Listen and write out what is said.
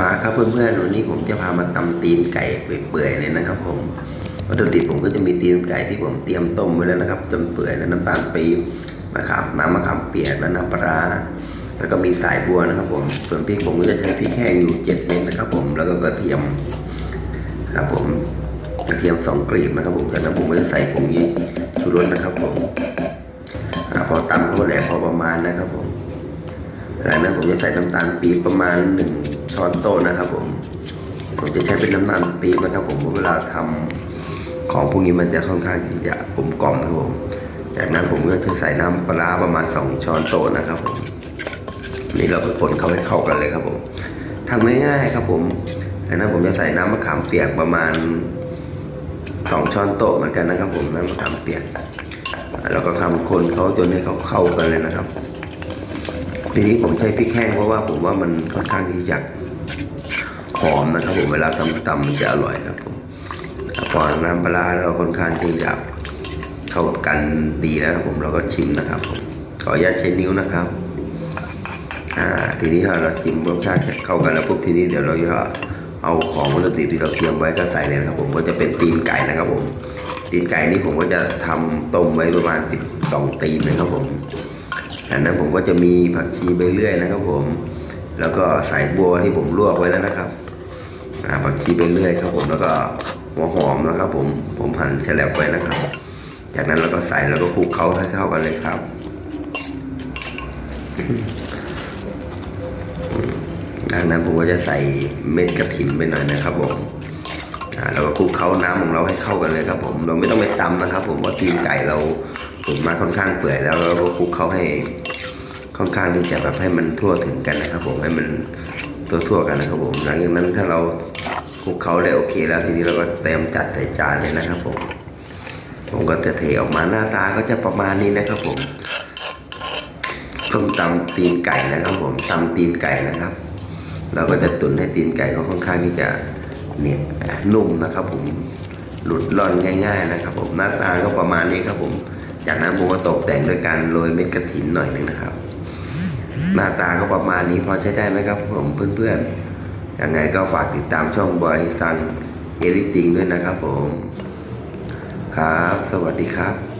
มาครับเพื่อนๆวันนี้ผมจะพามาตำตีนไก่เปื่อยๆเลยนะครับผมวัตถุดิบผมก็จะมีตีนไก่ที่ผมเตรียมต้มไว้แล้วนะครับจนเปื่อยแล้วน้ำตาลปี๊บมะขามน้ำมะขามเปียกและน้ำปลาแล้วก็มีสายบัวนะครับ ผมส่วนพริกผมก็จะใช้พริกแห้งอยู่เจ็ดเม็ดนะครับ ผมแล้วก็กระเทียมครับผมกระเทียมสองกลีบนะครับ ผมจากนั้นผมก็จะใส่ผงยี่ชูรสนะครับ ผมอพอตำเข้าแหลกพอประมาณนะครับ ผมหลังนั้นผมจะใส่น้ำตาลปี๊บประมาณหนึ่ง ช้อนโต๊ะนะครับผมผมจะใช้เป็นน้ำตาลปี๊บนะครับผมเวลาทำของพวกนี้มันจะค่อนข้างที่จะกลมกล่อมนะครับผมจากนั้นผมก็จะใส่น้ำปลาประมาณสองช้อนโต๊ะนะครับผมนี่เราไปคนเขาให้เข้ากันเลยครับผมทำง่ายๆครับผมจากนั้นผมจะใส่น้ำมะขามเปียกประมาณสองช้อนโต๊ะเหมือนกันนะครับ ผมน้ำมะขามเปียกแล้วก็ทำคนเขาจนให้เขาเข้ากันเลยนะครับ ทีนี้ผมใช้พริกแห้งเพราะว่าผมว่ามันค่อนข้างที่จะ หอมนะครับผมเวลาตำตำมันจะอร่อยครับผมพอน้ำปลาเราค่อนข้างที่จะเข้ากันดีแล้วครับผมเราก็ชิมนะครับผมขออนุญาตใช้นิ้วนะครับอ่าทีนี้ถ้าเราชิมรสชาติเข้ากันแล้วปุ๊บทีนี้เดี๋ยวเราจะเอาของวัตถุดิบที่เราเตรียมไว้ก็ใส่เลยนะครับผมก็จะเป็นตีนไก่นะครับผมตีนไก่นี่ผมก็จะทำต้มไว้ประมาณ12ตีนนะครับผมอันนั้นผมก็จะมีผักชีใบเลื่อยนะครับผม แล้วก็สายบัวที่ผมลวกไว้แล้วนะครับอ่าผักชีใบเลื่อยครับผมแล้วก็หัวหอมนะครับผมผมหั่นแฉลบไว้นะครับ จากนั้นเราก็ใส่แล้วก็คลุกเคล้าให้เข้ากันเลยครับจากนั้นผมก็จะใส่เม็ดกระถินไปหน่อยนะครับผมอ่าแล้วก็คลุกเคล้าน้ำของเราให้เข้ากันเลยครับ ผมเราไม่ต้องไปตำนะครับ ผมเพราะตีนไก่เราตุ๋นมาค่อนข้างเปื่อยแล้วเราก็คลุกเคล้าให้ ค่อนข้างที่จะแบบให้มันทั่วถึงกันนะครับ ผมให้มันตัวทั่วกันนะครับ ผมหลังจากนั้นถ้าเราคลุกเคล้าได้โอเค แล้วทีนี้เราก็เตรียมจัดใส่จานเลยนะครับ ผม ผมก็จะเทออกมาหน้าตาก็จะประมาณนี้นะครับ ผมส้มตำตีนไก่นะครับ ผมตำตีนไก่นะครับ เราก็จะตุ๋นให้ตีนไก่ก็ค่อนข้างที่จะเนี่ยนุ่มนะครับ ผมหลุดร่อนง่าย ๆ นะครับ ผมหน้าตาก็ประมาณนี้ครับ ผม จากนั้นผมก็ตกแต่งด้วยการโรยเม็ดกระถินหน่อยหนึงนะครับ หน้าตาก็ประมาณนี้พอใช้ได้ไหมครับผมเพื่อนๆยังไงก็ฝากติดตามช่องบอยซังเอลิติงด้วยนะครับผม ครับ สวัสดีครับ